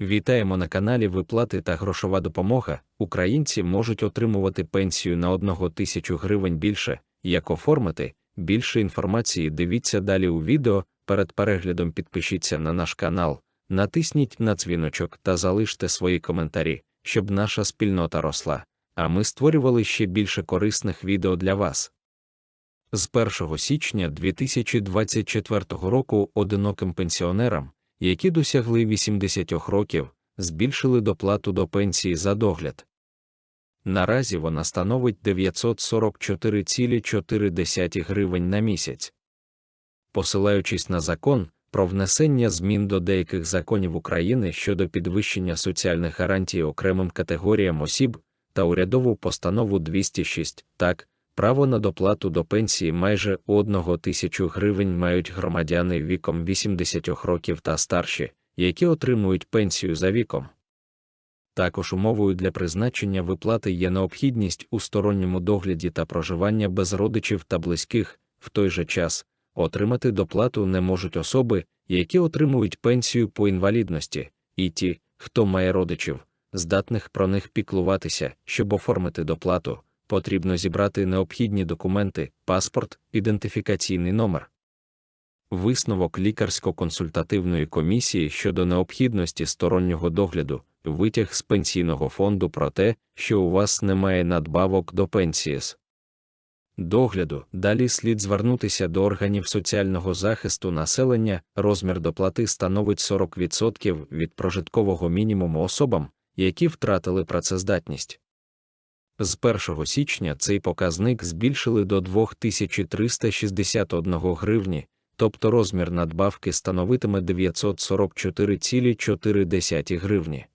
Вітаємо на каналі Виплати та грошова допомога. Українці можуть отримувати пенсію на 1 тисячу гривень більше. Як оформити? Більше інформації дивіться далі у відео. Перед переглядом підпишіться на наш канал, натисніть на дзвіночок та залиште свої коментарі, щоб наша спільнота росла. А ми створювали ще більше корисних відео для вас. З 1 січня 2024 року одиноким пенсіонерам, які досягли 80 років, збільшили доплату до пенсії за догляд. Наразі вона становить 944,4 гривень на місяць. Посилаючись на закон про внесення змін до деяких законів України щодо підвищення соціальних гарантій окремим категоріям осіб та урядову постанову 206, так, право на доплату до пенсії майже 1 тисячу гривень мають громадяни віком 80 років та старші, які отримують пенсію за віком. Також умовою для призначення виплати є необхідність у сторонньому догляді та проживання без родичів та близьких, в той же час отримати доплату не можуть особи, які отримують пенсію по інвалідності, і ті, хто має родичів, здатних про них піклуватися, щоб оформити доплату, потрібно зібрати необхідні документи, паспорт, ідентифікаційний номер. Висновок лікарсько-консультативної комісії щодо необхідності стороннього догляду, витяг з пенсійного фонду про те, що у вас немає надбавок до пенсії з догляду. Далі слід звернутися до органів соціального захисту населення. Розмір доплати становить 40% від прожиткового мінімуму особам, які втратили працездатність. З 1 січня цей показник збільшили до 2361 гривні, тобто розмір надбавки становитиме 944,4 гривні.